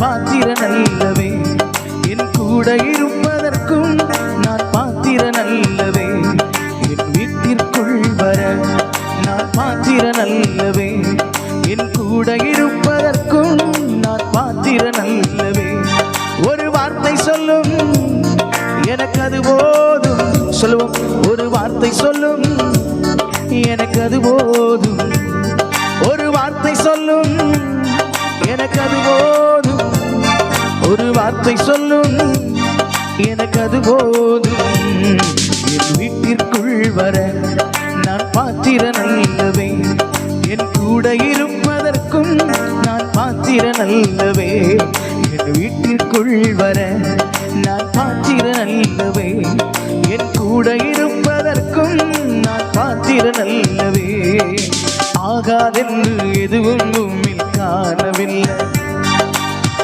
பாத்திரன் நல்லவே என் கூட இருப்பதற்கும் நான் பாத்திர அல்லவே. என் வீட்டிற்குள் வர நான் பாத்திரன் அல்லவே. என் கூட இருப்பதற்கும் நான் பாத்திரன் நல்லவே ஒரு வார்த்தை சொல்லும் எனக்கு அது போதும். சொல்லுவோம் ஒரு வார்த்தை சொல்லும் எனக்கு அது போதும். வார்த்தை சொல்லும். எனக்கு அது போதும். என் வீட்டிற்குள் வர நான் பாத்திரன் அல்லவே. என் கூட இருப்பதற்கும் நான் பாத்திரன் அல்லவே. என் வீட்டிற்குள் வர நான் பாத்திரன் அல்லவே. என் கூட இருப்பதற்கும் நான் பாத்திரன் அல்லவே. ஆகாதென்று எதுவும் காணவில்லை.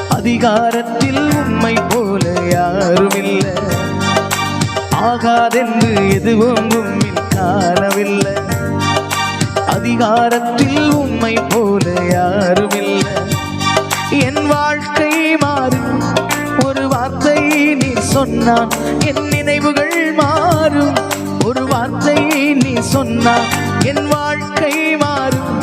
அதிகாரத்தில் உம்மை போல யாருமில்லை. ஆகாதென்று எதுவும் உம்மில் காணவில்லை அதிகாரத்தில் உம்மை போல யாருமில்லை. என் வாழ்க்கை மாறும் ஒரு வார்த்தை நீ சொன்னான் என் நினைவுகள் மாறும் ஒரு வார்த்தை நீ சொன்னான் என் வாழ்க்கை மாறும்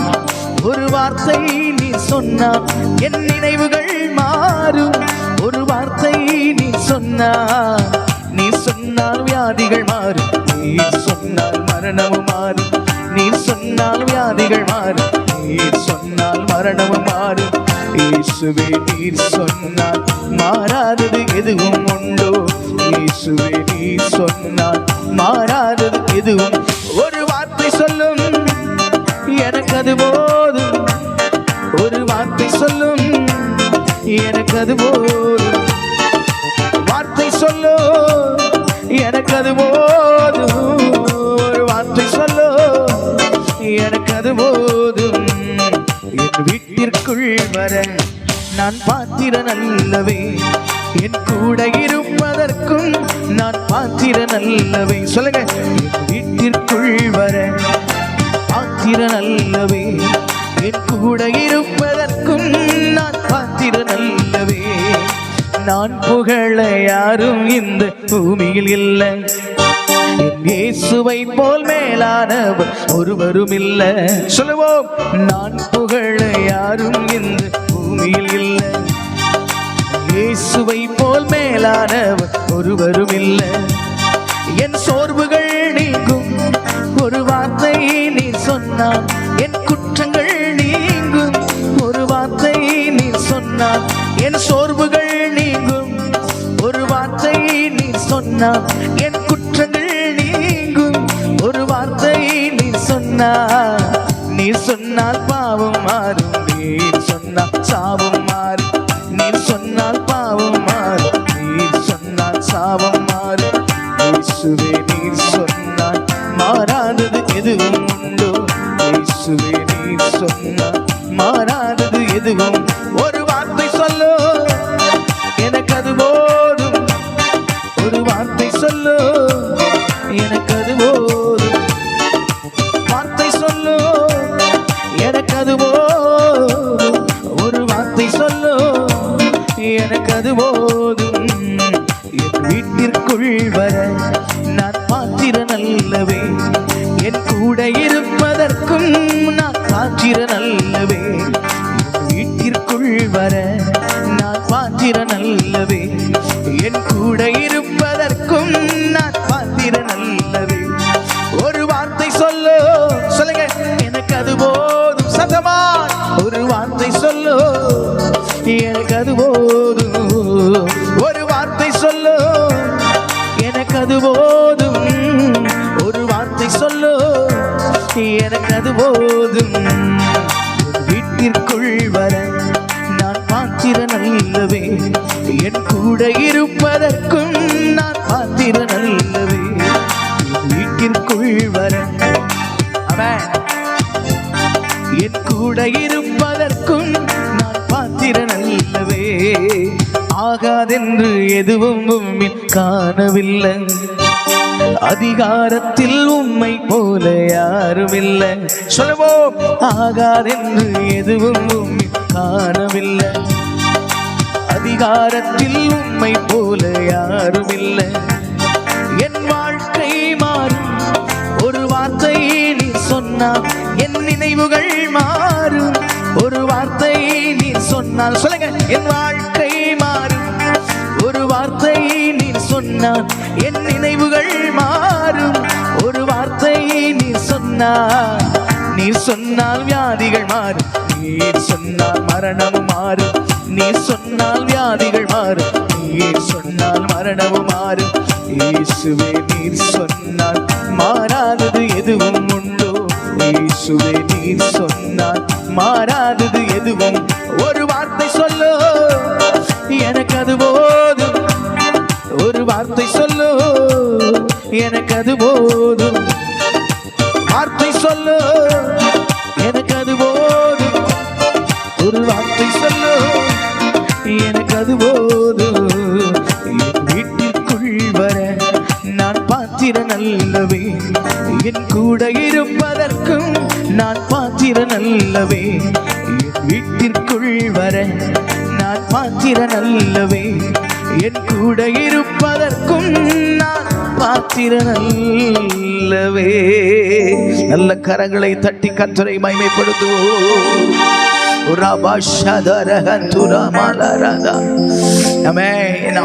ஒரு வார்த்தை நீ சொன்னான் என் நினைவுகள் மாறும். ஒரு வார்த்தை நீ சொன்னான் நீ சொன்னால் வியாதிகள் மாறும். நீ சொன்னால் மரணமும் மாறும். நீ சொன்னால் வியாதிகள் மாறும். நீ சொன்னால் மரணமும் மாறும். இயேசுவே நீர் சொன்னால் மாறாதது எதுவும் உண்டோ? இயேசுவே நீர் சொன்னால் மாறாதது எதுவும்? ஒரு வார்த்தை சொல்லும் எனக்கு அது போதும். எனக்கு அது போதும் வார்த்தை சொல்லோ எனக்கு அது போதும் ஒரு வார்த்தை சொல்லோ எனக்கு அது போதும் என் வீட்டிற்குள் வர நான் பாத்திர அல்லவே என் கூட இருப்பதற்கும் நான் பாத்திர நல்லவை. சொல்லுங்க வீட்டிற்குள் வர பாத்திர அல்லவே என் கூட இருப்பதற்கும் நான் பாத்திரன் நல்லவே நான் புகழ யாரும் இந்த பூமியில் இல்லை. என் இயேசுவை போல் மேலானவர் ஒருவரும் இல்லை. சொல்லுவோம். நான் புகழ யாரும் இந்த பூமியில் இல்லை. இயேசுவை போல் மேலானவர் ஒருவரும் இல்லை. என் சோர்வுகள் நீங்கும் சொன்னால் என் குற்றங்கள் நீங்கும். ஒரு வார்த்தை நீ சொன்னால் நீ சொன்னால் பாவம் மாறும். நீ சொன்னால் சாபம் மாறும். நீ சொன்னால் பாவம் மாறும். நீ சொன்னால் சாபம் மாறும். இயேசுவே நீர் சொன்னால் மாறாதது எதுவும் உண்டோ? இயேசுவே நீர் சொன்னால் மாறாதது எதுவும் வீட்டிற்குள் வர நான் பாத்திர நல்லவே. என் கூட இருப்பதற்கும் நான் பாத்திர நல்லவே. ஒரு வார்த்தை சொல்லோ சொல்லுங்க. எனக்கு அது போதும் சதமா ஒரு வார்த்தை சொல்லோ எனக்கு அது போதும். ஒரு வார்த்தை சொல்லோ எனக்கு அது போதும். ஒரு வார்த்தை சொல்லோ எனக்கு அது போதும். நல்லவே. என் கூட இருப்பதற்கும் நான் பாத்திர நல்லவே. வீட்டிற்குள் வர. அவன் என் கூட இருப்பதற்கும் நான் பாத்திர நல்லவே. ஆகாதென்று எதுவும் உம்மில் காணவில்லை. அதிகாரத்தில் உம்மை போல யாரும் இல்லை சொல்லுவோம். ஆகாதென்று எதுவும் உம்மில் காணவில்லை. அதிகாரத்தில் உண்மை போல யாரும் இல்லை என் வாழ்க்கை மாறும். ஒரு வார்த்தை நீ சொன்னால் என் நினைவுகள் மாறும். ஒரு வார்த்தை நீ சொன்னால் சொல்லுங்க என் வாழ்க்கை மாறும். ஒரு வார்த்தை நீ சொன்னால் என் நினைவுகள் மாறும். ஒரு வார்த்தை நீ சொன்னால் நீ சொன்னால் வியாதிகள் மாறும். நீ சொன்னால் மரணம் மாறும். நீ சொன்னால் வியாதிகள் மாறும். நீ சொன்னால் மரணமும் மாறும். இயேசுவே நீர் சொன்னால் மாறாதது எதுவும் உண்டோ? இயேசுவே நீர் சொன்னால் மாறாதது எதுவும்? ஒரு வார்த்தை சொல்லோ. எனக்கு அது போதும். ஒரு வார்த்தை சொல்லோ. எனக்கு அது போதும். நல்லவே. என் கூட இருப்பதற்கும் நான் பாத்திர நல்லவே என் வீட்டிற்குள் வர நான் பாத்திர நல்லவே என் கூட இருப்பதற்கும் நான் பாத்திர நல்லவே நல்ல கரங்களை தட்டி கத்துரை மைமைப்படுத்துவோம்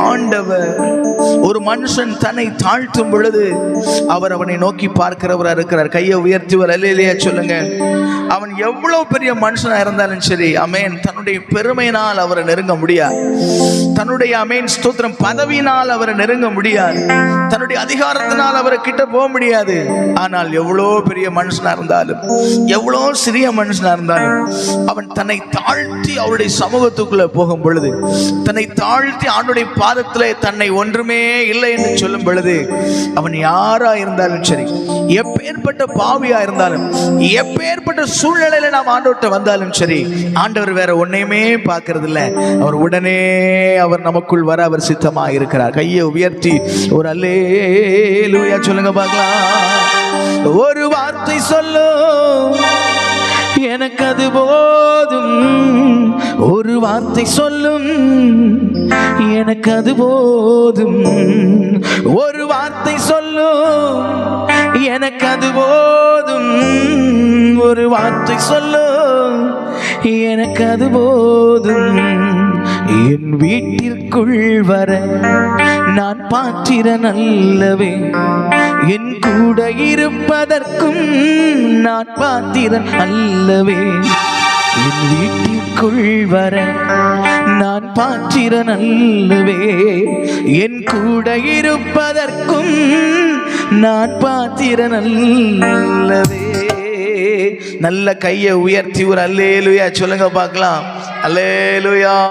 ஆண்டவர் ஒரு மனுஷன் தன்னை தாழ்த்தும் பொழுது அவர் அவனை நோக்கி பார்க்கிறவராக இருக்கிறார். கையை உயர்த்திவர் அல்லையா சொல்லுங்க. அவன் எவ்வளவு பெரிய மனுஷனா இருந்தாலும் சரி அமேன். தன்னுடைய பெருமையினால் அவரை நெருங்க முடியாது. தன்னுடைய அமேன் ஸ்தோத்திரம் பதவியினால் அவரை நெருங்க முடியாது. தன்னுடைய அதிகாரத்தினால் அவரை கிட்ட போக முடியாது. ஆனால் எவ்வளோ பெரிய மனுஷனா இருந்தாலும் எவ்வளோ சிறிய மனுஷனா இருந்தாலும் அவன் தன்னை தாழ்த்தி அவருடைய சமூகத்துக்குள்ள போகும் பொழுது தன்னை தாழ்த்தி ஆண்டுடைய பாதத்தில் தன்னை ஒன்றுமே இல்லை என்று சொல்லும் பொழுது அவன் யாரா இருந்தாலும் சரி எப்பேற்பட்ட பாவியா இருந்தாலும் எப்பேற்பட்ட சூழ்நிலையில நாம் ஆண்டவர்கிட்ட வந்தாலும் சரி ஆண்டவர் வேற ஒன்னையுமே பார்க்கறது இல்ல அவர் உடனே அவர் நமக்குள் வர அவர் சித்தமா இருக்கிறார். கையை உயர்த்தி ஒரு அல்லேலூயா சொல்லுங்க பார்க்கலாம். ஒரு வார்த்தை சொல்லும். எனக்கு அது போதும். ஒரு வார்த்தை சொல்லும். எனக்கு அது போதும். ஒரு வார்த்தை சொல்லும். எனக்கு அது போதும். ஒரு வார்த்தை சொல்லும். எனக்கு அது போதும். என் வீட்டிற்குள் வர நான் பாத்திர நல்லவே. என் கூட இருப்பதற்கும் நான் பாத்திரன் அல்லவே என் வீட்டிற்குள் வர நான் பாத்திர நல்லவே. என் கூட இருப்பதற்கும் நான் பாத்திர நல்லவே. நல்ல கையை உயர்த்தி ஒரு அல்லேலுயா. சொல்லுங்க பார்க்கலாம். அல்லேலுயா.